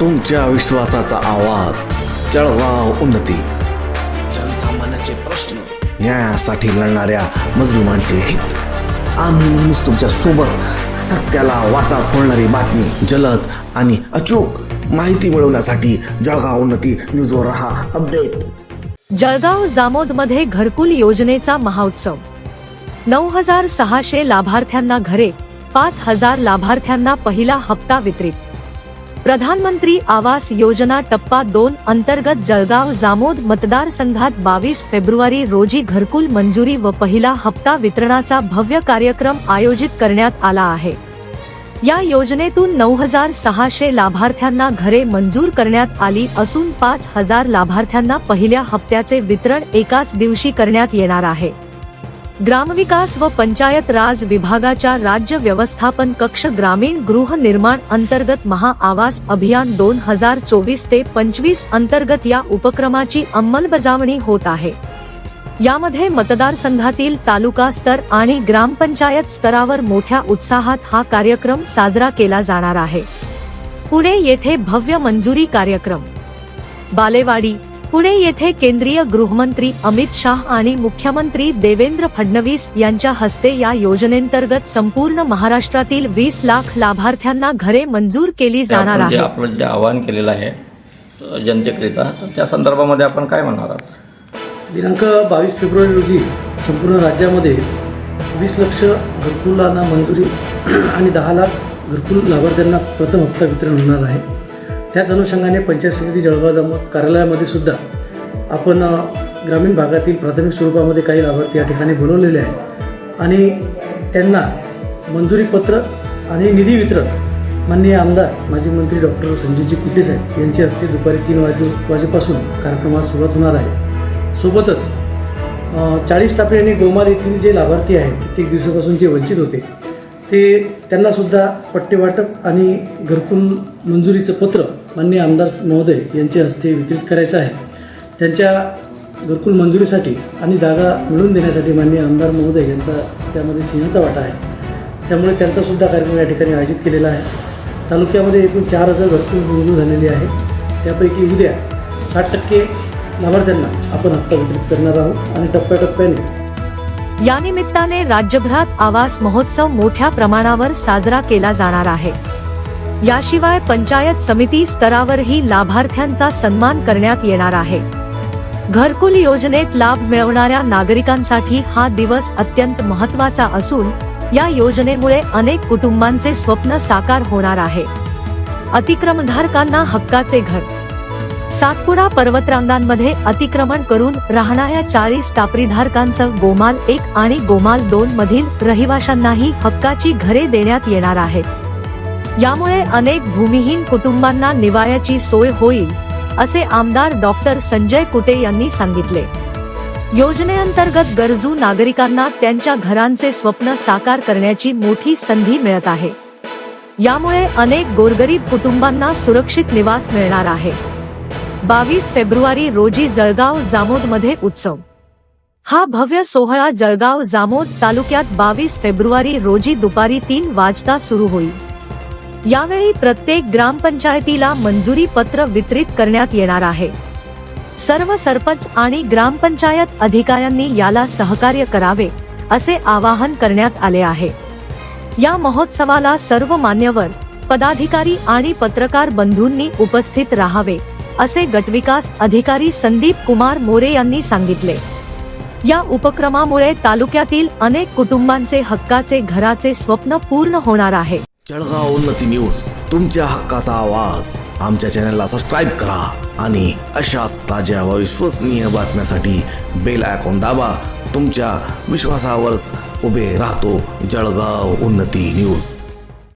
तुमच्या विश्वासाचा आवाज. जळगाव उन्नती. जनसामान्याचे प्रश्न न्यायासाठी लढणाऱ्या मजलुमांचे हित. आम्ही नेहमीच तुमच्यासोबत सत्याला वाचा फोडणारी बातमी जलद आणि अचूक माहिती मिळवण्यासाठी जळगाव उन्नती न्यूजवर रहा अपडेट. जळगाव जामोदमध्ये घरकुल योजनेचा महोत्सव नऊ हजार सहाशे लाभार्थ्यांना घरे पाच हजार लाभार्थ्यांना पहिला हप्ता वितरित. प्रधानमंत्री आवास योजना टप्पा दोन अंतर्गत जळगाव जामोद मतदारसंघात बावीस फेब्रुवारी रोजी घरकुल मंजुरी व पहिला हप्ता वितरणाचा भव्य कार्यक्रम आयोजित करण्यात आला आहे. या योजनेतून नऊ हजार सहाशे लाभार्थ्यांना घरे मंजूर करण्यात आली असून पाच हजार लाभार्थ्यांना पहिल्या हप्त्याचे वितरण एकाच दिवशी करण्यात येणार आहे. ग्रामविकास व पंचायत राज विभागाच्या राज्य व्यवस्थापन कक्ष ग्रामीण गृहनिर्माण अंतर्गत महाआवास अभियान दोन हजार चोवीस ते पंचवीस अंतर्गत या उपक्रमाची अंमलबजावणी होत आहे. यामध्ये मतदारसंघातील तालुका स्तर आणि ग्रामपंचायत स्तरावर मोठ्या उत्साहात हा कार्यक्रम साजरा केला जाणार आहे. पुणे येथे भव्य मंजुरी कार्यक्रम. बालेवाडी पुणे येथे केंद्रीय गृहमंत्री अमित शाह आणि मुख्यमंत्री देवेंद्र फडणवीस यांच्या हस्ते या योजनेंतर्गत संपूर्ण महाराष्ट्रातील वीस लाख लाभार्थ्यांना घरे मंजूर केली जाणार आपण आहे. आपलं जे आवाहन केलेलं आहे जनतेकरिता तर त्या संदर्भामध्ये आपण काय म्हणणार आहात? दिनांक बावीस फेब्रुवारी रोजी संपूर्ण राज्यामध्ये वीस लक्ष घरकुलांना मंजुरी आणि दहा लाख घरकुल लाभार्थ्यांना प्रथम हप्ता वितरण होणार आहे. त्याच अनुषंगाने पंचायत समिती जळगाव जमत कार्यालयामध्ये सुद्धा आपण ग्रामीण भागातील प्राथमिक स्वरूपामध्ये काही लाभार्थी या ठिकाणी बोलवलेले आहेत. आणि त्यांना मंजुरीपत्र आणि निधी वितरण माननीय आमदार माजी मंत्री डॉक्टर संजयजी कुटे साहेब यांच्या हस्ते दुपारी तीन वाजे वाजेपासून कार्यक्रमाला सुरुवात होणार आहे. सोबतच चाळीस टापरे आणि गोमार येथील जे लाभार्थी आहेत कित्येक दिवसापासून जे वंचित होते ते त्यांनासुद्धा पट्टेवाटप आणि घरकुल मंजुरीचं पत्र माननीय आमदार महोदय यांच्या हस्ते वितरित करायचं आहे. त्यांच्या घरकुल मंजुरीसाठी आणि जागा मिळवून देण्यासाठी माननीय आमदार महोदय यांचा त्यामध्ये सिंहाचा वाटा आहे. त्यामुळे त्यांचासुद्धा कार्यक्रम या ठिकाणी आयोजित केलेला आहे. तालुक्यामध्ये एकूण चार हजार घरकुल मंजूर झालेली आहे. त्यापैकी उद्या साठ टक्के लाभार्थ्यांना आपण हप्ता वितरित करणार आहोत आणि टप्प्याटप्प्याने या निमित्ताने राज्यभरात आवास महोत्सव मोठ्या प्रमाणावर साजरा केला जाणार आहे. याशिवाय पंचायत समिती स्तरावरही लाभार्थ्यांचा सन्मान करण्यात येणार आहे. घरकुल योजनेत लाभ मिळवणाऱ्या नागरिकांसाठी हा दिवस अत्यंत महत्त्वाचा असून या योजनेमुळे अनेक कुटुंबांचे स्वप्न साकार होणार आहे. अतिक्रमधारकांना हक्काचे घर सातपुडा पर्वतरांगांमध्ये अतिक्रमण करून राहणाऱ्या चाळीस टापरीधारकांसह गोमाल एक आणि गोमाल दोन मधील रहिवाशांनाही हक्काची घरे देण्यात येणार आहेत. यामुळे अनेक भूमिहीन कुटुंबांना निवाऱ्याची सोय होईल असे आमदार डॉक्टर संजय कुटे यांनी सांगितले. योजनेअंतर्गत गरजू नागरिकांना त्यांच्या घरांचे स्वप्न साकार करण्याची मोठी संधी मिळत आहे. यामुळे अनेक गोरगरीब कुटुंबांना सुरक्षित निवास मिळणार आहे. बावीस फेब्रुवारी रोजी जळगाव जामोदमध्ये उत्सव. हा भव्य सोहळा जळगाव जामोद तालुक्यात बावीस फेब्रुवारी रोजी दुपारी तीन वाजता सुरू होईल. यावेळी प्रत्येक ग्रामपंचायतीला मंजुरी पत्र वितरित करण्यात येणार आहे. सर्व सरपंच आणि ग्रामपंचायत अधिकाऱ्यांनी याला सहकार्य करावे असे आवाहन करण्यात आले आहे. या महोत्सवाला सर्व मान्यवर पदाधिकारी आणि पत्रकार बंधूंनी उपस्थित राहावे. असे गटविकास अधिकारी संदीप कुमार मोरे यांनी सांगितले. या उपक्रमामुळे तालुक्यातील अनेक कुटुंबांचे हक्काचे घराचे स्वप्न पूर्ण होणार आहे. जळगाव उन्नती न्यूज तुमच्या हक्काचा आवाज. आमच्या चॅनलला सबस्क्राईब करा आणि अशाच ताज्या व विश्वसनीय बातम्यासाठी बेल आयकॉन दाबा. तुमच्या विश्वासावरच उभे राहतो जळगाव उन्नती न्यूज.